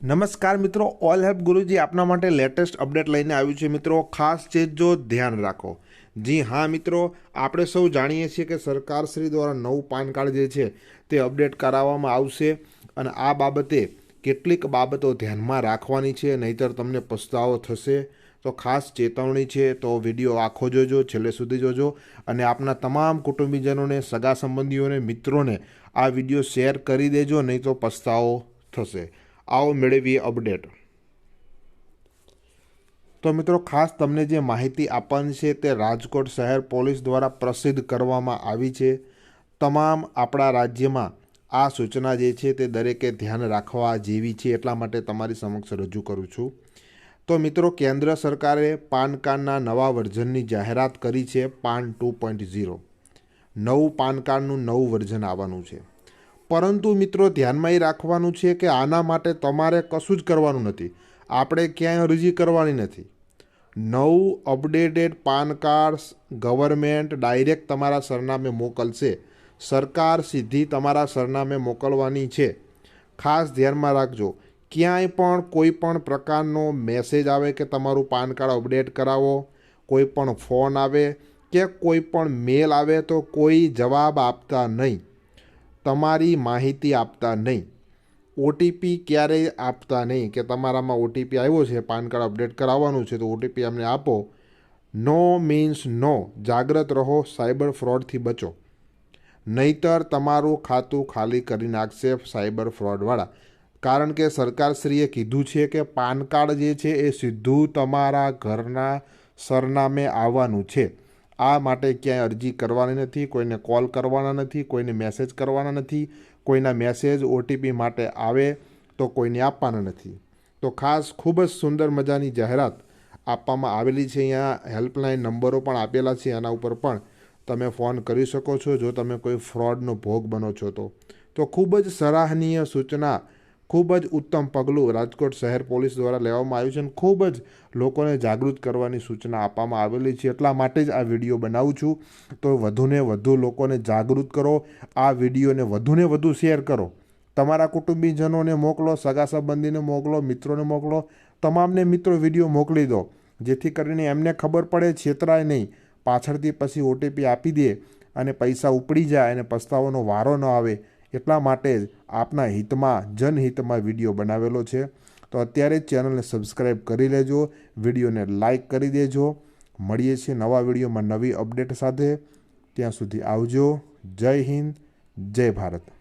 નમસ્કાર મિત્રો all help ગુરુજી આપના માટે લેટેસ્ટ અપડેટ લઈને આવ્યું છે. મિત્રો, ખાસ ચીજ જો ધ્યાન રાખો. જી હા મિત્રો, આપણે સૌ જાણીએ છીએ કે સરકારશ્રી દ્વારા નવું પાન કાર્ડ જે છે તે અપડેટ કરાવવામાં આવશે અને આ બાબતે કેટલીક બાબતો ધ્યાનમાં રાખવાની છે, નહીતર તમને પસ્તાવો થશે. તો ખાસ ચેતવણી છે, તો વીડિયો આખો જોજો, છેલ્લે સુધી જોજો અને આપના તમામ કુટુંબીજનોને, સગા સંબંધીઓને, મિત્રોને આ વીડિયો શેર કરી દેજો, નહીં તો પસ્તાવો થશે. આવો મેળવીએ અપડેટ. તો મિત્રો, ખાસ તમને જે માહિતી આપવાની છે તે રાજકોટ શહેર પોલીસ દ્વારા પ્રસિદ્ધ કરવામાં આવી છે. તમામ આપણા રાજ્યમાં આ સૂચના જે છે તે દરેકે ધ્યાન રાખવા જેવી છે, એટલા માટે તમારી સમક્ષ રજૂ કરું છું. તો મિત્રો, કેન્દ્ર સરકારે પાન કાર્ડના નવા વર્ઝનની જાહેરાત કરી છે, પાન ટુ પોઈન્ટ ઝીરો. નવું પાન કાર્ડનું નવું વર્ઝન આવવાનું છે. પરંતુ મિત્રો ધ્યાનમાં એ રાખવાનું છે કે આના માટે તમારે કશું જ કરવાનું નથી. આપણે ક્યાંય અરજી કરવાની નથી. નવું updated PAN card government direct તમારા સરનામે મોકલશે. સરકાર સીધી તમારા સરનામે મોકલવાની છે. ખાસ ધ્યાનમાં રાખજો, ક્યાંય પણ કોઈ પણ પ્રકારનો મેસેજ આવે કે તમારું પાન કાર્ડ અપડેટ કરાવો, કોઈ પણ ફોન આવે કે કોઈ પણ મેલ આવે તો કોઈ જવાબ આપતા નહીં. તમારી માહિતી આપતા નહીં. ઓટીપી ક્યારેય આપતા નહીં કે તમારામાં ઓટીપી આવ્યો છે, પાન કાર્ડ અપડેટ કરાવવાનું છે, તો ઓટીપી અમને આપો. નો મીન્સ નો જાગ્રત રહો, સાયબર ફ્રોડથી બચો. નહીતર તમારું ખાતું ખાલી કરી નાખશે સાયબર ફ્રોડવાળા. કારણ કે સરકારશ્રીએ કીધું છે કે પાન કાર્ડ જે છે એ સીધું તમારા ઘરના સરનામે આવવાનું છે. આ માટે ક્યાંય અરજી કરવાની નથી, કોઈને કોલ કરવાના નથી, કોઈને મેસેજ કરવાના નથી, કોઈના મેસેજ ઓટીપી માટે આવે તો કોઈને આપવાના નથી. તો ખાસ ખૂબ જ સુંદર મજાની જાહેરાત આપવામાં આવેલી છે અહીંયા. હેલ્પલાઇન નંબરો પણ આપેલા છે એના ઉપર પણ તમે ફોન કરી શકો છો જો તમે કોઈ ફ્રોડનો ભોગ બનો છો તો. તો ખૂબ જ સરાહનીય સૂચના ખૂબ જ ઉત્તમ પગલું રાજકોટ શહેર પોલીસ દ્વારા લેવામાં આવ્યું છે અને ખૂબ જ લોકોને જાગૃત કરવાની સૂચના આપવામાં આવેલી છે. એટલા માટે જ આ વીડિયો બનાવું છું. તો વધુને વધુ લોકોને જાગૃત કરો, આ વિડીયોને વધુને વધુ શેર કરો. તમારા કુટુંબીજનોને મોકલો, સગા સંબંધીને મોકલો, મિત્રોને મોકલો. તમામને મિત્રો વીડિયો મોકલી દો, જેથી કરીને એમને ખબર પડે, છેતરાય નહીં. પાછળથી પછી ઓટીપી આપી દે અને પૈસા ઉપડી જાય અને પસ્તાવાનો વારો ન આવે. એટલા માટે જ આપના હિતમાં, જનહિતમાં વીડિયો બનાવેલો છે. તો અત્યારે ચેનલને સબસ્ક્રાઈબ કરી લેજો, વિડીયોને લાઈક કરી દેજો. મળીએ છીએ નવા વિડીયોમાં નવી અપડેટ સાથે. ત્યાં સુધી આવજો. જય હિન્દ, જય ભારત.